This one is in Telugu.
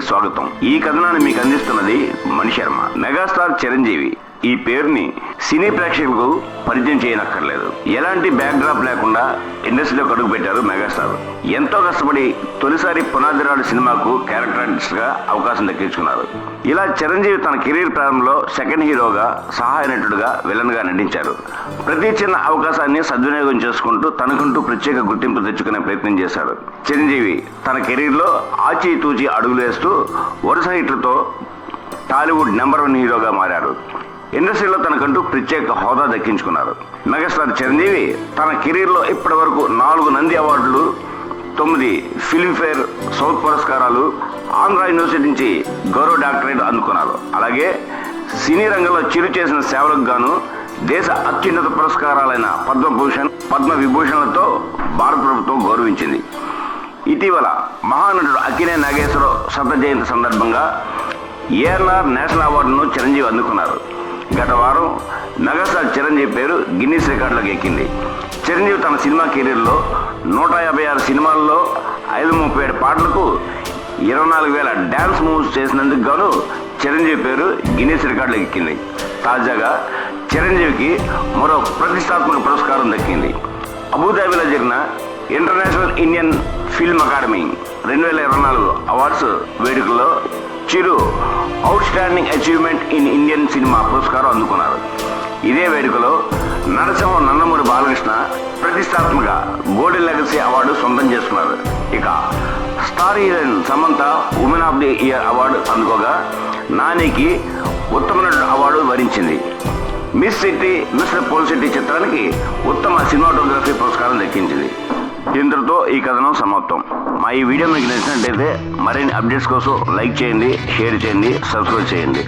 స్వాగతం. ఈ కథనాన్ని మీకు అందిస్తున్నది మణిశర్మ. మెగాస్టార్ చిరంజీవి. ఈ పేరుని సినీ ప్రేక్షకులకు పరిచయం చేయనక్కర్లేదు. ఎలాంటి బ్యాక్డ్రాప్ లేకుండా ఇండస్ట్రీలో అడుగు పెట్టారు మెగాస్టార్. ఎంతో కష్టపడి తొలిసారి పునాదిరాడు సినిమాకు క్యారెక్టర్ ఆర్టిస్ట్గా అవకాశం దక్కించుకున్నారు. ఇలా చిరంజీవి తన కెరీర్ ప్రారంభంలో సెకండ్ హీరోగా సహాయ నటుడుగా విలన్గా నటించారు. ప్రతి చిన్న అవకాశాన్ని సద్వినియోగం చేసుకుంటూ తనకుంటూ ప్రత్యేక గుర్తింపు తెచ్చుకునే ప్రయత్నం చేశాడు చిరంజీవి తన కెరీర్లో ఆచితూచి అడుగులేస్తూ వరుస హిట్లతో టాలీవుడ్ నెంబర్ వన్ హీరోగా మారారు. ఇండస్ట్రీలో తనకంటూ ప్రత్యేక హోదా దక్కించుకున్నారు. మెగాస్టార్ చిరంజీవి తన కెరీర్లో ఇప్పటి వరకు నాలుగు నంది అవార్డులు తొమ్మిది ఫిల్మ్ఫేర్ సౌత్ పురస్కారాలు ఆంధ్ర యూనివర్సిటీ నుంచి గౌరవ డాక్టరేట్ అందుకున్నారు. అలాగే సినీ రంగంలో చిరు చేసిన సేవలకు గాను దేశ అత్యున్నత పురస్కారాలైన పద్మభూషణ్ పద్మ విభూషణలతో భారత ప్రభుత్వం గౌరవించింది. ఇటీవల మహానటుడు అక్కినే నాగేశ్వరరావు శత జయంతి సందర్భంగా ఏఎన్ఆర్ నేషనల్ అవార్డును చిరంజీవి అందుకున్నారు. గత వారం మెగాస్టార్ చిరంజీవి పేరు గిన్నీస్ రికార్డులోకి ఎక్కింది. చిరంజీవి తన సినిమా కెరీర్లో నూట యాభై ఆరు సినిమాల్లో ఐదు ముప్పై ఏడు పాటలకు ఇరవై నాలుగు వేల డ్యాన్స్ మూవ్స్ చేసినందుకు గాను చిరంజీవి పేరు గిన్నీస్ రికార్డులకు ఎక్కింది. తాజాగా చిరంజీవికి మరో ప్రతిష్టాత్మక పురస్కారం దక్కింది. అబుదాబిలో జరిగిన ఇంటర్నేషనల్ ఇండియన్ ఫిల్మ్ అకాడమీ రెండు వేల ఇరవై నాలుగు అవార్డ్స్ వేడుకల్లో Chiru outstanding achievement in Indian cinema పురస్కారం అందుకున్నారు. ఇదే వేడుకలో నరసింహ నందమూరి బాలకృష్ణ ప్రతిష్టాత్మక గోల్డెన్ లెగసీ అవార్డు సొంతం చేసుకున్నారు. ఇక star heroine Samantha women of the year award అందుకోగా నానికి ఉత్తమ నటుడు అవార్డు వరించింది. Miss Shetty mister Polishetty చిత్రానికి ఉత్తమ సినిమాటోగ్రఫీ పురస్కారం దక్కించింది. ఇంతటితో ఈ కథనం సమాప్తం. మా ఈ వీడియో మీకు నచ్చినట్టయితే మరిన్ని అప్డేట్స్ కోసం లైక్ చేయండి షేర్ చేయండి సబ్స్క్రైబ్ చేయండి.